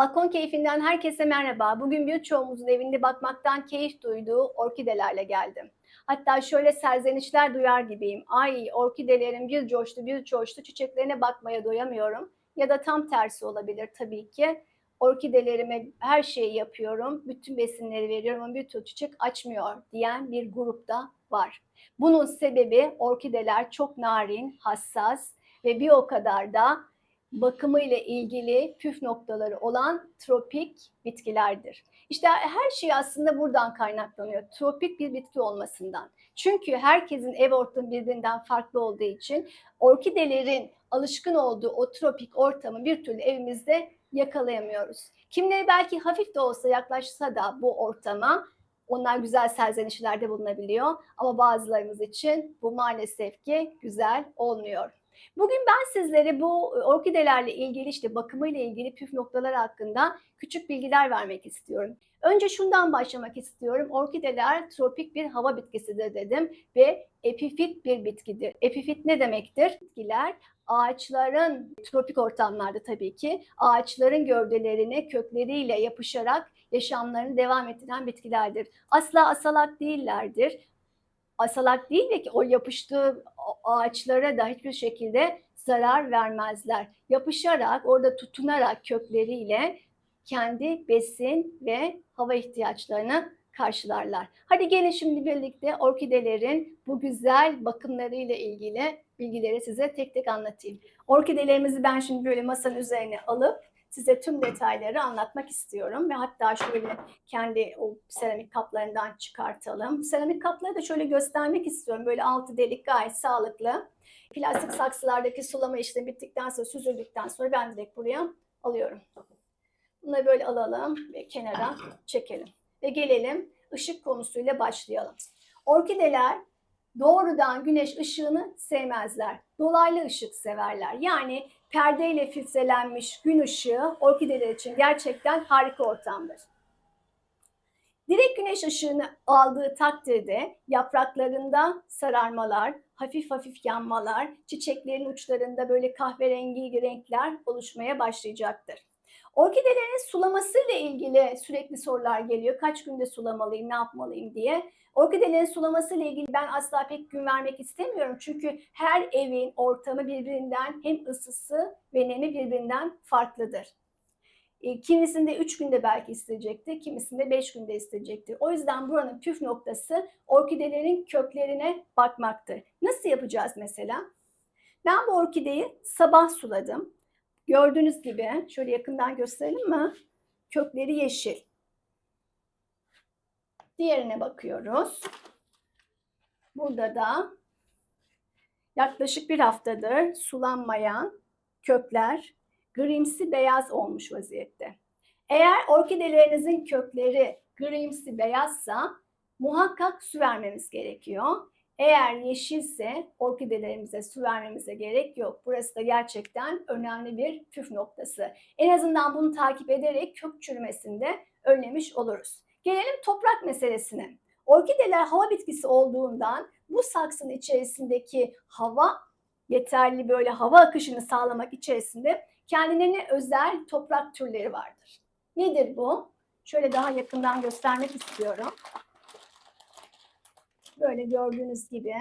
Balkon keyfinden herkese merhaba. Bugün birçoğumuzun evinde bakmaktan keyif duyduğu orkidelerle geldim. Hatta şöyle serzenişler duyar gibiyim. Ay orkidelerim bir coştu bir coştu çiçeklerine bakmaya doyamıyorum. Ya da tam tersi olabilir tabii ki. Orkidelerime her şeyi yapıyorum, bütün besinleri veriyorum ama bir türlü çiçek açmıyor diyen bir grupta var. Bunun sebebi orkideler çok narin, hassas ve bir o kadar da bakımı ile ilgili püf noktaları olan tropik bitkilerdir. İşte her şey aslında buradan kaynaklanıyor. Tropik bir bitki olmasından. Çünkü herkesin ev ortamı birbirinden farklı olduğu için orkidelerin alışkın olduğu o tropik ortamı bir türlü evimizde yakalayamıyoruz. Kimleri belki hafif de olsa yaklaşsa da bu ortama onlar güzel serzenişlerde bulunabiliyor ama bazılarımız için bu maalesef ki güzel olmuyor. Bugün ben sizlere bu orkidelerle ilgili işte bakımıyla ilgili püf noktalar hakkında küçük bilgiler vermek istiyorum. Önce şundan başlamak istiyorum. Orkideler tropik bir hava bitkisidir dedim ve epifit bir bitkidir. Epifit ne demektir? Bitkiler ağaçların tropik ortamlarda tabii ki ağaçların gövdelerine kökleriyle yapışarak yaşamlarını devam ettiren bitkilerdir. Asla asalak değillerdir asalak değil ve ki o yapıştığı ağaçlara da hiçbir şekilde zarar vermezler. Yapışarak, orada tutunarak kökleriyle kendi besin ve hava ihtiyaçlarını karşılarlar. Hadi gelin şimdi birlikte orkidelerin bu güzel bakımlarıyla ilgili bilgileri size tek tek anlatayım. Orkidelerimizi ben şimdi böyle masanın üzerine alıp size tüm detayları anlatmak istiyorum ve hatta şöyle kendi o seramik kaplarından çıkartalım. Seramik kapları da şöyle göstermek istiyorum. Böyle altı delik gayet sağlıklı. Plastik saksılardaki sulama işlemi bittikten sonra süzüldükten sonra ben direkt buraya alıyorum. Bunları böyle alalım ve kenara çekelim. Ve gelelim ışık konusuyla başlayalım. Orkideler doğrudan güneş ışığını sevmezler. Dolaylı ışık severler. Yani perdeyle filtrelenmiş gün ışığı orkideler için gerçekten harika ortamdır. Direkt güneş ışığını aldığı takdirde yapraklarında sararmalar, hafif hafif yanmalar, çiçeklerin uçlarında böyle kahverengi renkler oluşmaya başlayacaktır. Orkidelerin sulaması ile ilgili sürekli sorular geliyor. Kaç günde sulamalıyım, ne yapmalıyım diye. Orkidelerin sulaması ile ilgili ben asla pek gün vermek istemiyorum. Çünkü her evin ortamı birbirinden hem ısısı ve nemi birbirinden farklıdır. E, kimisinde 3 günde belki isteyecektir, kimisinde 5 günde isteyecektir. O yüzden buranın püf noktası orkidelerin köklerine bakmaktır. Nasıl yapacağız mesela? Ben bu orkideyi sabah suladım. Gördüğünüz gibi şöyle yakından gösterelim mi? Kökleri yeşil. Diğerine bakıyoruz. Burada da yaklaşık bir haftadır sulanmayan kökler grimsi beyaz olmuş vaziyette. Eğer orkidelerinizin kökleri grimsi beyazsa muhakkak su vermemiz gerekiyor. Eğer yeşilse orkidelerimize su vermemize gerek yok. Burası da gerçekten önemli bir püf noktası. En azından bunu takip ederek kök çürümesini de önlemiş oluruz. Gelelim toprak meselesine. Orkideler hava bitkisi olduğundan bu saksının içerisindeki hava yeterli böyle hava akışını sağlamak içerisinde kendilerine özel toprak türleri vardır. Nedir bu? Şöyle daha yakından göstermek istiyorum. Böyle gördüğünüz gibi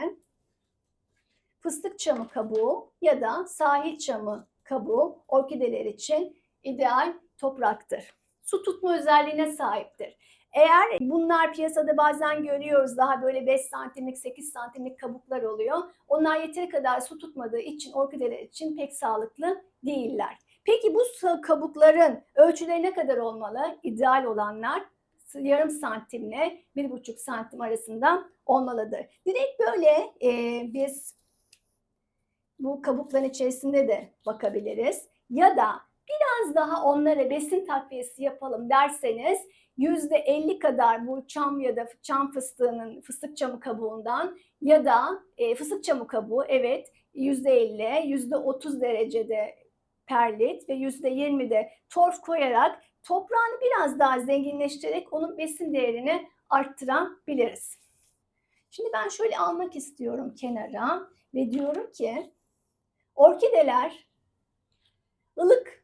fıstık çamı kabuğu ya da sahil çamı kabuğu orkideler için ideal topraktır. Su tutma özelliğine sahiptir. Eğer bunlar piyasada bazen görüyoruz daha böyle 5 santimlik 8 santimlik kabuklar oluyor. Onlar yeteri kadar su tutmadığı için orkideler için pek sağlıklı değiller. Peki bu kabukların ölçüleri ne kadar olmalı? İdeal olanlar yarım santimle bir buçuk santim arasında olmalıdır. Direkt böyle e, biz bu kabukların içerisinde de bakabiliriz. Ya da biraz daha onlara besin takviyesi yapalım derseniz %50 kadar bu çam ya da çam fıstığının fıstık çamı kabuğundan ya da e, fıstık çamı kabuğu evet %50, %30 derecede perlit ve %20 de torf koyarak toprağını biraz daha zenginleştirerek onun besin değerini arttırabiliriz. Şimdi ben şöyle almak istiyorum kenara ve diyorum ki orkideler ılık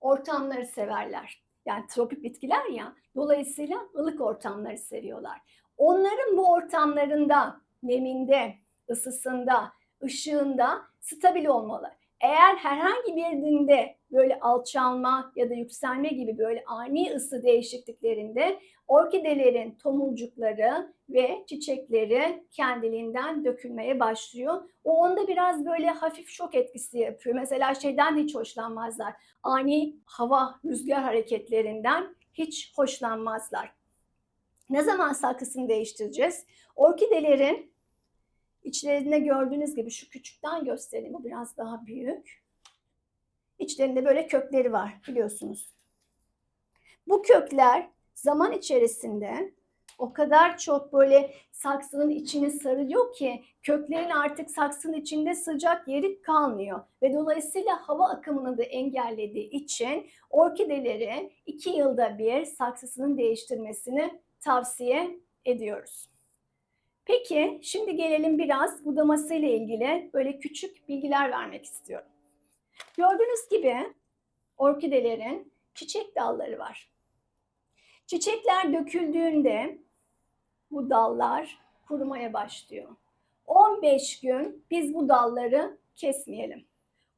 ortamları severler. Yani tropik bitkiler ya. Dolayısıyla ılık ortamları seviyorlar. Onların bu ortamlarında, neminde, ısısında, ışığında stabil olmalı. Eğer herhangi birinde böyle alçalma ya da yükselme gibi böyle ani ısı değişikliklerinde orkidelerin tomurcukları ve çiçekleri kendiliğinden dökülmeye başlıyor. O onda biraz böyle hafif şok etkisi yapıyor. Mesela şeyden hiç hoşlanmazlar. Ani hava, rüzgar hareketlerinden hiç hoşlanmazlar. Ne zaman saksısını değiştireceğiz? Orkidelerin içlerinde gördüğünüz gibi şu küçükten göstereyim. Bu biraz daha büyük. İçlerinde böyle kökleri var biliyorsunuz. Bu kökler zaman içerisinde o kadar çok böyle saksının içini sarıyor ki köklerin artık saksının içinde sıcak yeri kalmıyor. Ve dolayısıyla hava akımını da engellediği için orkideleri iki yılda bir saksısının değiştirmesini tavsiye ediyoruz. Peki şimdi gelelim biraz budaması ile ilgili böyle küçük bilgiler vermek istiyorum. Gördüğünüz gibi orkidelerin çiçek dalları var. Çiçekler döküldüğünde bu dallar kurumaya başlıyor. 15 gün biz bu dalları kesmeyelim.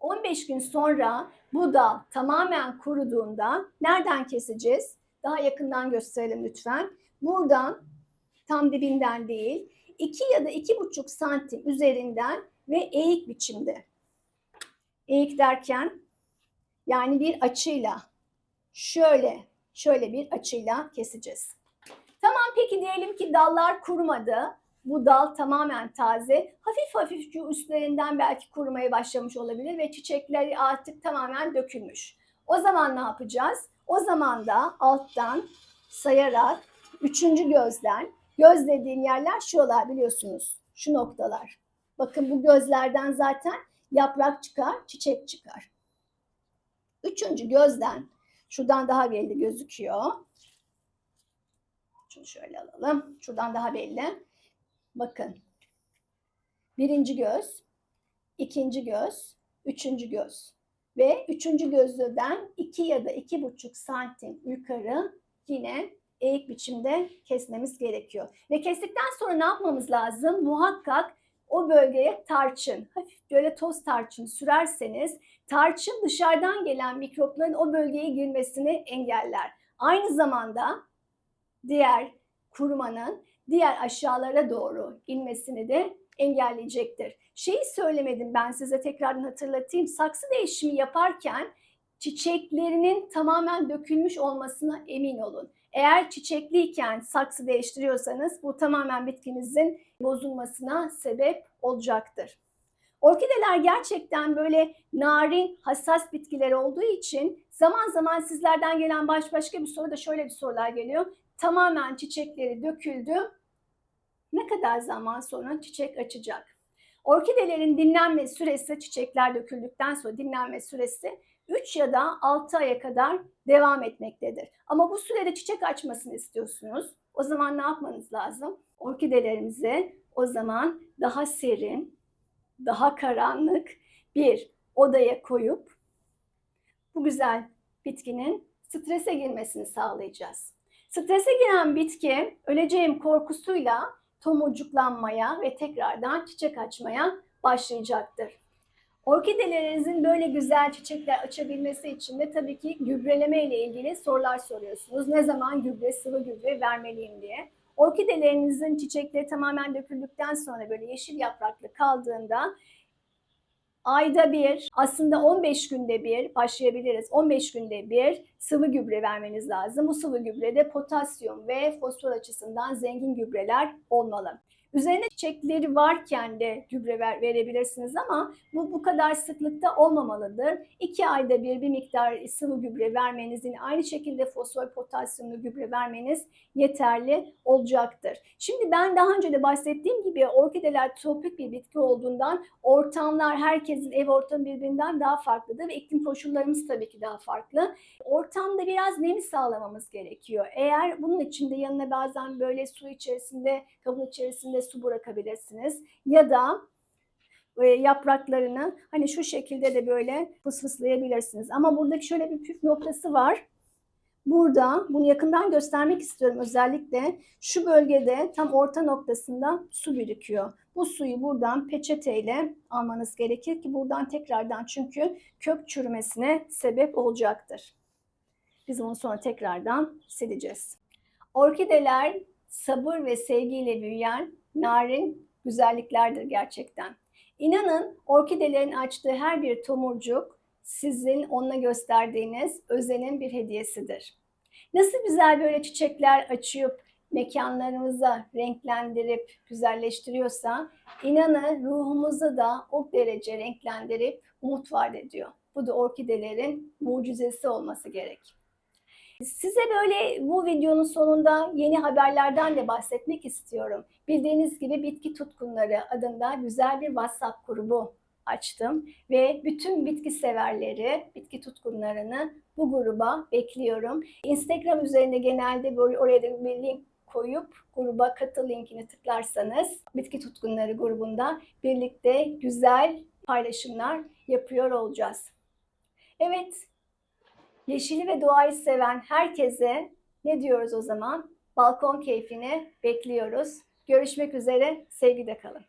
15 gün sonra bu dal tamamen kuruduğunda nereden keseceğiz? Daha yakından gösterelim lütfen. Buradan tam dibinden değil 2 ya da 2,5 santim üzerinden ve eğik biçimde. Eğik derken yani bir açıyla şöyle şöyle bir açıyla keseceğiz. Tamam peki diyelim ki dallar kurumadı. Bu dal tamamen taze. Hafif hafif üstlerinden belki kurumaya başlamış olabilir ve çiçekleri artık tamamen dökülmüş. O zaman ne yapacağız? O zaman da alttan sayarak üçüncü gözden göz dediğim yerler şuralar biliyorsunuz. Şu noktalar. Bakın bu gözlerden zaten yaprak çıkar, çiçek çıkar. Üçüncü gözden şuradan daha belli gözüküyor. Şunu şöyle alalım. Şuradan daha belli. Bakın. Birinci göz, ikinci göz, üçüncü göz. Ve üçüncü gözlüden iki ya da iki buçuk santim yukarı yine eğik biçimde kesmemiz gerekiyor. Ve kestikten sonra ne yapmamız lazım? Muhakkak o bölgeye tarçın, böyle toz tarçın sürerseniz tarçın dışarıdan gelen mikropların o bölgeye girmesini engeller. Aynı zamanda diğer kurumanın diğer aşağılara doğru inmesini de engelleyecektir. Şeyi söylemedim ben size tekrardan hatırlatayım. Saksı değişimi yaparken çiçeklerinin tamamen dökülmüş olmasına emin olun. Eğer çiçekliyken saksı değiştiriyorsanız bu tamamen bitkinizin bozulmasına sebep olacaktır. Orkideler gerçekten böyle narin, hassas bitkiler olduğu için zaman zaman sizlerden gelen baş başka bir soru da şöyle bir sorular geliyor. Tamamen çiçekleri döküldü. Ne kadar zaman sonra çiçek açacak? Orkidelerin dinlenme süresi çiçekler döküldükten sonra dinlenme süresi 3 ya da 6 aya kadar devam etmektedir. Ama bu sürede çiçek açmasını istiyorsunuz. O zaman ne yapmanız lazım? Orkidelerimizi o zaman daha serin, daha karanlık bir odaya koyup bu güzel bitkinin strese girmesini sağlayacağız. Strese giren bitki öleceğim korkusuyla tomurcuklanmaya ve tekrardan çiçek açmaya başlayacaktır. Orkidelerinizin böyle güzel çiçekler açabilmesi için de tabii ki gübreleme ile ilgili sorular soruyorsunuz. Ne zaman gübre, sıvı gübre vermeliyim diye. Orkidelerinizin çiçekleri tamamen döküldükten sonra böyle yeşil yapraklı kaldığında ayda bir aslında 15 günde bir başlayabiliriz. 15 günde bir sıvı gübre vermeniz lazım. Bu sıvı gübrede potasyum ve fosfor açısından zengin gübreler olmalı. Üzerine çiçekleri varken de gübre ver, verebilirsiniz ama bu bu kadar sıklıkta olmamalıdır. İki ayda bir bir miktar sıvı gübre vermeniz yine aynı şekilde fosfor potasyumlu gübre vermeniz yeterli olacaktır. Şimdi ben daha önce de bahsettiğim gibi orkideler tropik bir bitki olduğundan ortamlar herkesin ev ortamı birbirinden daha farklıdır ve iklim koşullarımız tabii ki daha farklı. Ortamda biraz nemi sağlamamız gerekiyor. Eğer bunun için de yanına bazen böyle su içerisinde, kabın içerisinde su bırakabilirsiniz. Ya da e, yapraklarını hani şu şekilde de böyle fısfıslayabilirsiniz. Ama buradaki şöyle bir püf noktası var. Burada bunu yakından göstermek istiyorum özellikle. Şu bölgede tam orta noktasında su birikiyor. Bu suyu buradan peçeteyle almanız gerekir ki buradan tekrardan çünkü kök çürümesine sebep olacaktır. Biz onu sonra tekrardan sileceğiz. Orkideler sabır ve sevgiyle büyüyen narin güzelliklerdir gerçekten. İnanın orkidelerin açtığı her bir tomurcuk sizin onunla gösterdiğiniz özenin bir hediyesidir. Nasıl güzel böyle çiçekler açıp mekanlarımıza renklendirip güzelleştiriyorsa inanın ruhumuzu da o derece renklendirip umut vaat ediyor. Bu da orkidelerin mucizesi olması gerek. Size böyle bu videonun sonunda yeni haberlerden de bahsetmek istiyorum. Bildiğiniz gibi Bitki Tutkunları adında güzel bir WhatsApp grubu açtım ve bütün bitki severleri, bitki tutkunlarını bu gruba bekliyorum. Instagram üzerinde genelde böyle oraya da bir link koyup gruba katıl linkini tıklarsanız bitki tutkunları grubunda birlikte güzel paylaşımlar yapıyor olacağız. Evet, yeşili ve doğayı seven herkese ne diyoruz o zaman? Balkon keyfini bekliyoruz. Görüşmek üzere, sevgide kalın.